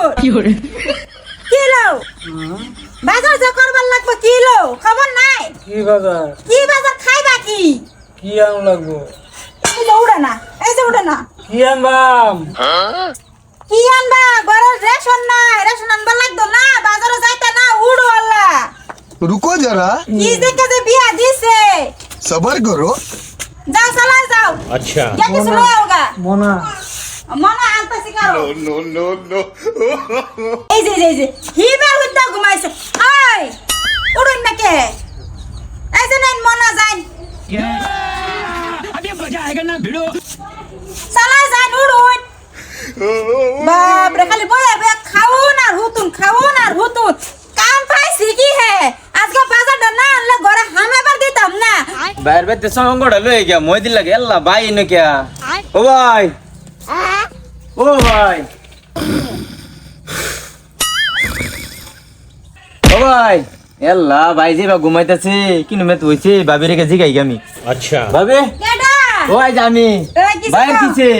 হুজুর কি লও? বাজার যা করবার লাগবে কি লও? খবর নাই? কি বাজার? কি বাজার খাইবা কি? কি আম লাগবো? এই যে উড়ে না এই যে উড়ে না। কি আনবাম কি আনবা ঘরের রেশন নাই রেশন আনবা লাগতো না বাজারে যাইতা না উড়ো আল্লাহ। রুকো যারা। কি দেখে যে বিয়া দিছে? সবার করো। যাও সালা যাও। আচ্ছা। কি আনতাছি কারও এই যে এই যে হিবার হুদ্দা ঘুমাইছে আই উড়ুন না কে এই যে নেন মনা যাই চালাই যাই উড়ুন বাপ রে খালি বয়ে বয়ে খাউন আর হুতুন খাউন আর হুতুন কাম পাইছি কি হে আজকে বাজারটা না আনলে ঘরে হামেবার দিতাম না বাইর বাইতে সঙ্গড়া লয়ে গিয়া মই দিলা গে আল্লাহ ভাই নে কিয়া ও ভাই ও ভাই। ও ভাই এল্লা ভাই যে বা ঘুমাইতেছে কিনু মেত হইছে ভাবি রেখে জিগাই আমি আচ্ছা। ভাবি? ও আজ আমি ভাই কিছে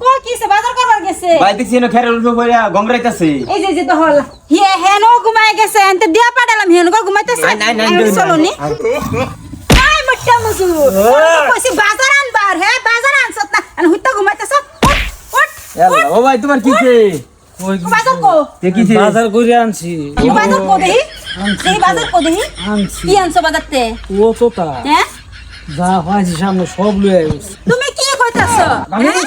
কো কিসে বাজার করবার গেছে? ভাই দেখছি না খেরে উঠবো পড়িয়া গংরাইতাছে এই যে যে তো হল হে হেনো ঘুমাই গেছে এনতে দিয়া পাঠালাম হেনো গো ঘুমাইতেছে। নাই নাই নাই আমি চলো নি আই মট্টা মুসু কইছি বাজার আনবার। হে বাজার আনছত না। আন হুইতা এল্লা ও ভাই তোমার কিছে ওই ও বাজার কো। তে কিছে বাজার করে আনছি। কি বাজার কো বাজার কো আনছি। কি আনছো বাজারতে? ও তো তা। হ্যাঁ? যা সামনে সব লয়ে তুমি কি কইতাছ? হ্যাঁ?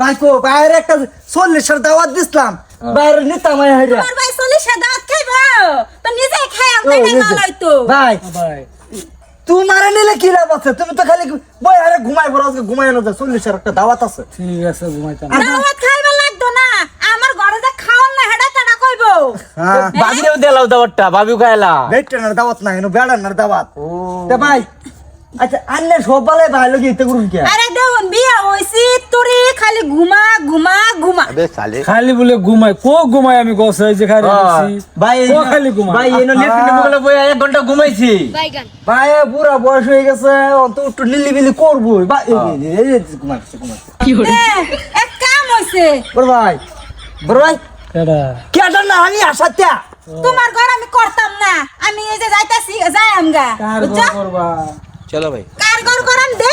বাইকো বাইরে একটা চল্লিশের দাওয়াত দিছিলাম। বাইরে নিতাম তোমার ভাই চল্লিশ দাঁত খাইবা? তো নিজে খাই আনতে ভাই। ভাই। তোমারে নিলে কি লাভ আছে? তুমি তো খালি বই আরে ঘুমাই পড়ো আজকে ঘুমাই না চল্লিশের একটা দাওয়াত আছে। ঠিক আছে ঘুমাইতাম। দাওয়াত খাইবা লাগতো না। আমার ঘরে যা খাওন না হেডা কেডা কইবো। হ্যাঁ। ভাবিও দেলাও দাওয়াতটা? ভাবিও খাইলা? না দাওয়াত না নো বেড়ানার দাওয়াত। তে ভাই আচ্ছা আন্নে সব বালাই ভাই লগি ইতে করুন কি? আরে দেখুন বিয়া হইছি তোরে খালি ঘুমা ঘুমা ঘুমা। খালি বলে ঘুমাই। কো ঘুমাই আমি গছে যে খালি ভাই ও খালি ঘুমাই? ভাই এনো বগলে বই এক ঘণ্টা ঘুমাইছি। ভাই বুড়া বয়স হয়ে গেছে অন্ত একটু নিলিবিলি করব ভাই ঘুমাইছে এ, এক কাম হইছে। বড় ভাই বড় ভাই। কেডা? কেটা না আমি তোমার ঘর আমি করতাম না। আমি এই যে যাইতাছি যাই আমগা বুঝছ? চলো ভাই। কার ঘর করাম হলে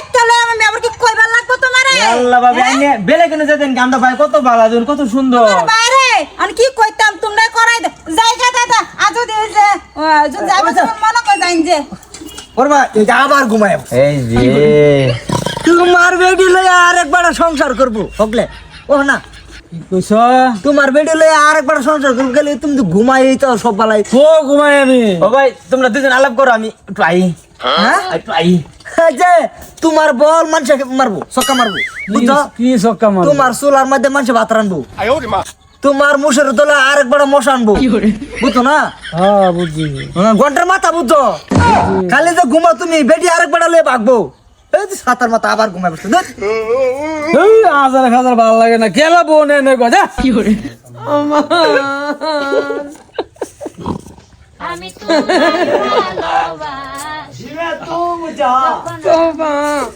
আমি আবার কি কইবার লাগবো তোমারে? আল্লাহ ভাবি হ্যাঁ? আইনে বেলে কেন যেতেন গামটা ভাই কত ভালো আছেন কত সুন্দর। তোমার বাইরে? আমি কি কইতাম তোমরা করাই দে। জায়গা দাদা আজ যে। আহ, যদি আচ্ছা। তখন মনে কই যাইন যে। বড় এই আবার ঘুমাই এই যে। তোমার বেডি লয়ে আর একবার সংসার করব হকলে ও না। কইছ? তোমার বেডি লয়ে আর একবার সংসার করব গেলে তুমি তো ঘুমাই তো সব বালাই কো ঘুমাই আমি। ও ভাই তোমরা দুজন আলাপ করো আমি একটু আই। হ্যাঁ? একটু আই। যে তোমার বল মানুষকে মারবো সক্কা মারবো বুঝছ? কি সক্কা মার তোমার চুলার মধ্যে মানুষ ভাত রানবো তোমার মুসের তোলা আর একবার মশা আনব। বুঝছ না? হ্যাঁ বুঝছি। হ্যাঁ, ঘণ্টার মাথা বুঝছ? খালি যে ঘুমা তুমি বেডি আর একবার লয়ে ভাগবো। এই সাতার মাথা আবার ঘুমাই ধুর। হাজার হাজার ভালো লাগে না। কেলা বউ নে নে গজা আমি তোমার ভালোবাসি। 너무좋 아, 아.